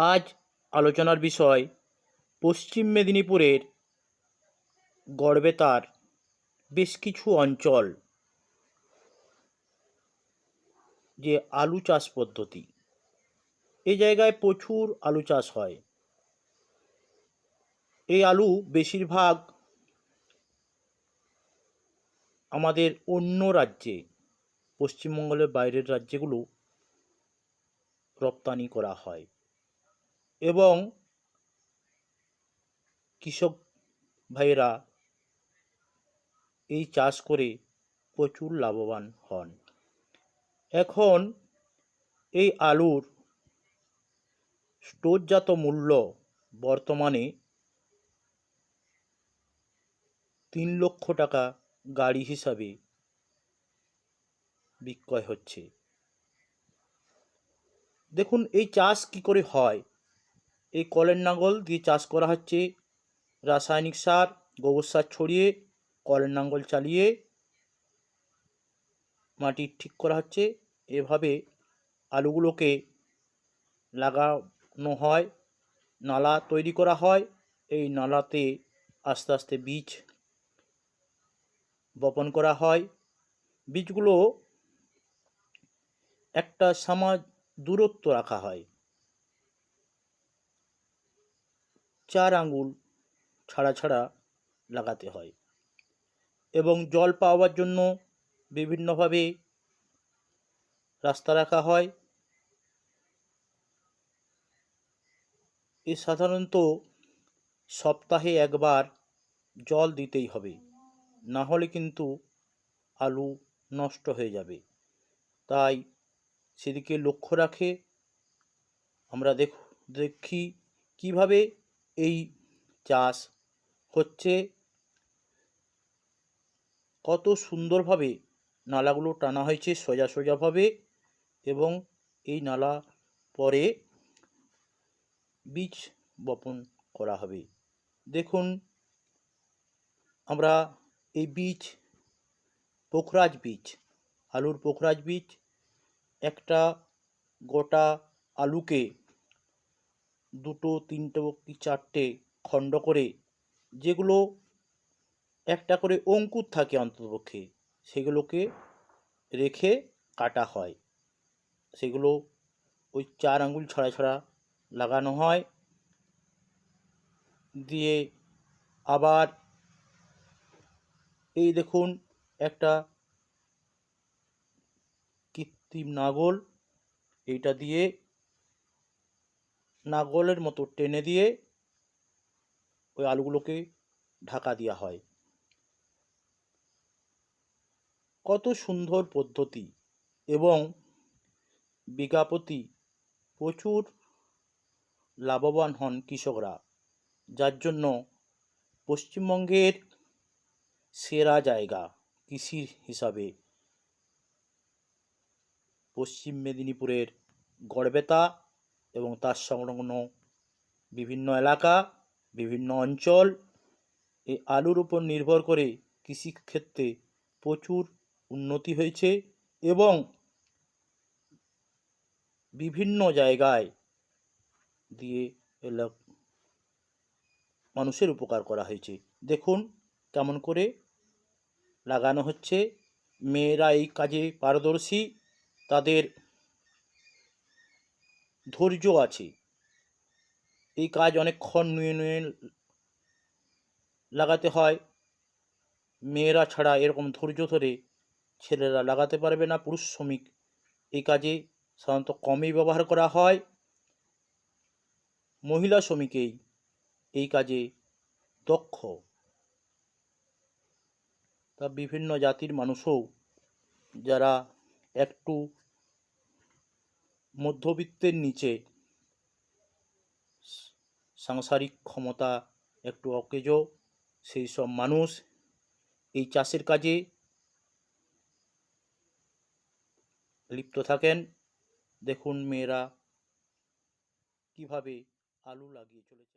আজ আলোচনার বিষয় পশ্চিম মেদিনীপুরের গড়বেতার বেশ কিছু অঞ্চল যে আলু চাষ পদ্ধতি। এই জায়গায় প্রচুর আলু চাষ হয়। এই আলু বেশিরভাগ আমাদের অন্য রাজ্যে, পশ্চিমবঙ্গের বাইরের রাজ্যেগুলো রপ্তানি করা হয়। এবং কৃষক ভাইয়েরা এই চাষ করে প্রচুর লাভবান হন। এখন এই আলুর স্টোরজাত মূল্য বর্তমানে তিন লক্ষ টাকা গাড়ি হিসাবে বিক্রয় হচ্ছে। দেখুন, এই চাষ কি করে হয়? এই কলের নাঙ্গল দিয়ে চাষ করা হচ্ছে। রাসায়নিক সার, গোবর সার ছড়িয়ে কলের নাঙ্গল চালিয়ে মাটি ঠিক করা হচ্ছে। এভাবে আলুগুলোকে লাগানো হয়, নালা তৈরি করা হয়। এই নালাতে আস্তে আস্তে বীজ বপন করা হয়। বীজগুলো একটা সামা দূরত্ব রাখা হয়। চার আঙ্গুল ছাড়া ছাড়া লাগাতে হয় এবং জল পাওয়ার জন্য বিভিন্নভাবে রাস্তা রাখা হয়। এ সাধারণত সপ্তাহে একবার জল দিতেই হবে, না হলে কিন্তু আলু নষ্ট হয়ে যাবে। তাই সেদিকে লক্ষ্য রাখে। আমরা দেখ, দেখি কীভাবে এই চাষ হচ্ছে কত সুন্দরভাবে নালাগুলো টানা হয়েছে সোজা সোজাভাবে এবং এই নালা পরে বীজ বপন করা হবে। দেখুন, আমরা এই বীজ, পোখরাজ বীজ, আলুর পোখরাজ বীজ, একটা গোটা আলুকে দুটো, তিনটে কি চারটে খণ্ড করে যেগুলো একটা করে অঙ্কুর থাকে অন্ততপক্ষে, সেগুলোকে রেখে কাটা হয়। সেগুলো ওই চার আঙ্গুল ছড়া ছড়া লাগানো হয়। দিয়ে আবার এই দেখুন একটা কৃত্রিম নাগল, এইটা দিয়ে নাগলের মতো টেনে দিয়ে ওই আলুগুলোকে ঢাকা দেওয়া হয়। কত সুন্দর পদ্ধতি এবং বিঘাপতি প্রচুর লাভবান হন কৃষকরা, যার জন্য পশ্চিমবঙ্গের সেরা জায়গা কৃষির হিসাবে। পশ্চিম মেদিনীপুরের গড়বেতা এবং তার সংলগ্ন বিভিন্ন এলাকা, বিভিন্ন অঞ্চল এই আলুর উপর নির্ভর করে কৃষিক্ষেত্রে প্রচুর উন্নতি হয়েছে এবং বিভিন্ন জায়গায় দিয়ে এলাক মানুষের উপকার করা হয়েছে। দেখুন কেমন করে লাগানো হচ্ছে। মেয়েরা এই কাজে পারদর্শী। তাদের ধৈর্য আছে। এই কাজ অনেকক্ষণ নুয়ে নুয়ে লাগাতে হয়। মেয়েরা ছাড়া এরকম ধৈর্য ধরে ছেলেরা লাগাতে পারবে না। পুরুষ শ্রমিক এই কাজে সাধারণত কমই ব্যবহার করা হয়। মহিলা শ্রমিকেই এই কাজে দক্ষ। তা বিভিন্ন জাতির মানুষও যারা একটু মধ্যবিত্তের নিচে সাংসারিক ক্ষমতা একটু অকেজ, সেই সব মানুষ এই চাষের কাজে লিপ্ত থাকেন। দেখুন মেয়েরা কীভাবে আলু লাগিয়ে চলেছে।